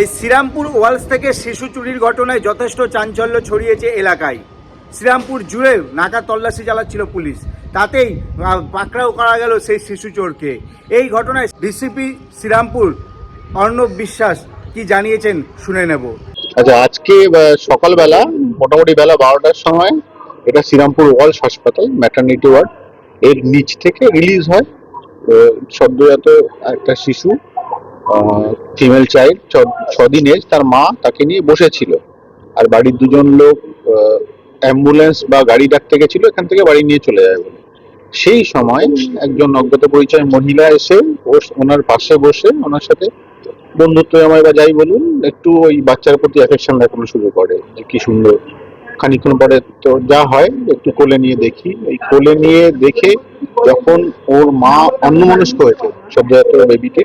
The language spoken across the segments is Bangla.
এই শ্রীরামপুর ওয়ালস থেকে শিশু চুরির ঘটনায় যথেষ্ট চাঞ্চল্য ছড়িয়েছে এলাকায়। শ্রীরামপুর জুড়ে নাকা তল্লাশি চালাচ্ছিল পুলিশ। তাতেই পাকড়াও করা গেল সেই শিশু চোরকে। এই ঘটনায় ডিসিপি শ্রীরামপুর অর্ণব বিশ্বাস কি জানিয়েছেন শুনে নেব। আচ্ছা আজকে সকালবেলা, মোটামুটি বেলা বারোটার সময় এটা শ্রীরামপুর ওয়ালস হাসপাতাল ম্যাটার্নিটি ওয়ার্ড এর নিচ থেকে রিলিজ হয় সদ্যজাত একটা শিশু। ফিমেল চাইল্ড ছদিন এজ তার মা তাকে নিয়ে বসেছিল। আর বাড়ির দুজন লোক অ্যাম্বুলেন্স বা গাড়ি ডাকতে গেছিল, এখান থেকে বাড়ি নিয়ে চলে যায় বলে। সেই সময় একজন অজ্ঞাত পরিচয় মহিলা এসে ওনার পাশে বসে ওনার সাথে, বন্ধুত্ব আমায় বা যাই বলুন, একটু ওই বাচ্চার প্রতি অ্যাফেকশন দেখানো শুরু করে কি সুন্দর। খানিক্ষণ পরে তো যা হয়, একটু কোলে নিয়ে দেখি। এই কোলে নিয়ে দেখে যখন ওর মা অন্যমনস্ক হয়েছে সব সদ্যজাত বেবিকে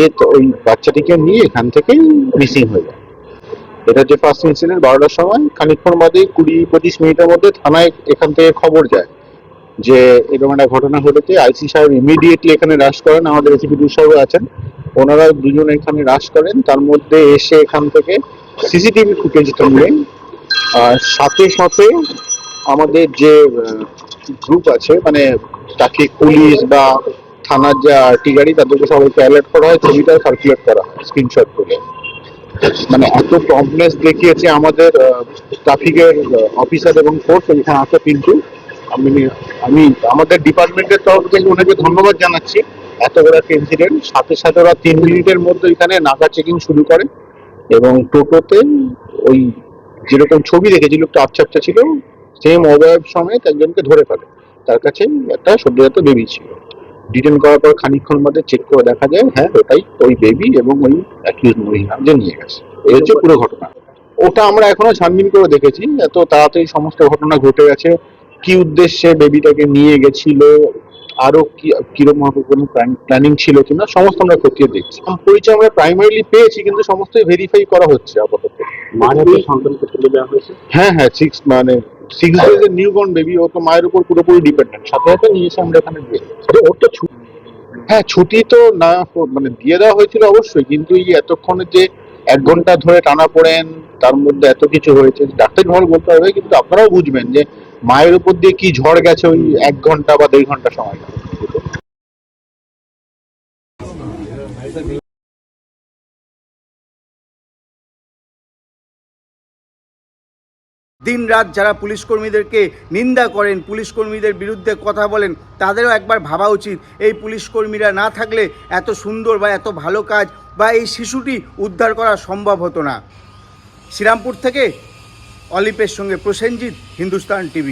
এ তো ওই বাচ্চাটিকে নিয়ে এখান থেকে মিসিং হয়ে যায়। এটা যে ফার্স্ট ইনসিডেন্ট বারোটার সময় খানিক্ষণ বাদে কুড়ি পঁচিশ মিনিটের মধ্যে থানায় এখান থেকে খবর যায় যে এরকম একটা ঘটনা ঘটেছে আইসি সাহেব ইমিডিয়েটলি এখানে রাশ করেন, আমাদের এসিপি সাহেব আছেন। ওনারা দুজন এখানে রাশ করেন, তার মধ্যে এসে এখান থেকে সিসিটিভি ফুটেজটা নিয়ে আর সাথে সাথে আমাদের যে গ্রুপ আছে মানে তাকে পুলিশ বা থানার যে আরটি গাড়ি, তাদেরকে সবাইকে অ্যালার্ট করা হয়, ছবিটা সার্কুলেট করা হয় স্ক্রিনশট করে। মানে এত প্রবলেস দেখিয়েছে আমাদের ট্রাফিকের অফিসার এবং ফোর্স এখানে আসা কিন্তু। আমি আমি, আমাদের ডিপার্টমেন্টের তরফ থেকে ওনাকে ধন্যবাদ জানাচ্ছি। এত বড় একটা ইনসিডেন্ট সাথে সাথে ওরা তিন মিনিটের মধ্যে এখানে নাকা চেকিং শুরু করে এবং টোটোতে ওই যেরকম ছবি দেখেছিল একটু আপচাপটা ছিল সেম অবয়ব সমেত একজনকে ধরে ফেলে। তার কাছে একটা সদ্যজাত বেবি ছিল। ডিটেন করার পর খানিকক্ষণ বাদে চেক করে দেখা যায় হ্যাঁ ওটাই ওই বেবি এবং ওই অ্যাকিউজ মহিলা যে নিয়ে গেছে। এই হচ্ছে পুরো ঘটনা। ওটা আমরা এখনও ছানবিন করে দেখেছি এত তাড়াতাড়ি সমস্ত ঘটনা ঘটে গেছে। কি উদ্দেশ্যে বেবিটাকে নিয়ে গেছিল আরও কি কীরকম ভাবে কোনো প্ল্যানিং ছিল কিনা সমস্ত আমরা খতিয়ে দেখছি। পরিচয় আমরা প্রাইমারিলি পেয়েছি কিন্তু সমস্তই ভেরিফাই করা হচ্ছে আপাতত। হয়েছে? হ্যাঁ হ্যাঁ সিক্স মানে সিক্স ডেজ এর নিউ বর্ন বেবি ও তো মায়ের উপর পুরোপুরি ডিপেন্ডেন্ট সাথে সাথে নিয়ে এসে আমরা এখানে দিয়ে ওর তো ছুটি হ্যাঁ ছুটি তো না মানে দিয়ে দেওয়া হয়েছিল অবশ্যই, কিন্তু এই এতক্ষণে যে এক ঘণ্টা ধরে টানা পড়েন, তার মধ্যে এত কিছু হয়েছে ডাক্তার ভালো বলতে হবে কিন্তু আপনারাও বুঝবেন যে মায়ের উপর দিয়ে কি ঝড় গেছে ওই এক ঘণ্টা বা দেড় ঘণ্টা সময়। দিন রাত যারা পুলিশ কর্মীদেরকে নিন্দা করেন পুলিশ কর্মীদের বিরুদ্ধে কথা বলেন, তাদেরও একবার ভাবা উচিত। এই পুলিশ কর্মীরা না থাকলে এত সুন্দর বা এত ভালো কাজ বা এই শিশুটি উদ্ধার করা সম্ভব হতো না। শ্রীরামপুর থেকে অলিপের সঙ্গে প্রসেনজিৎ, হিন্দুস্তান টিভি।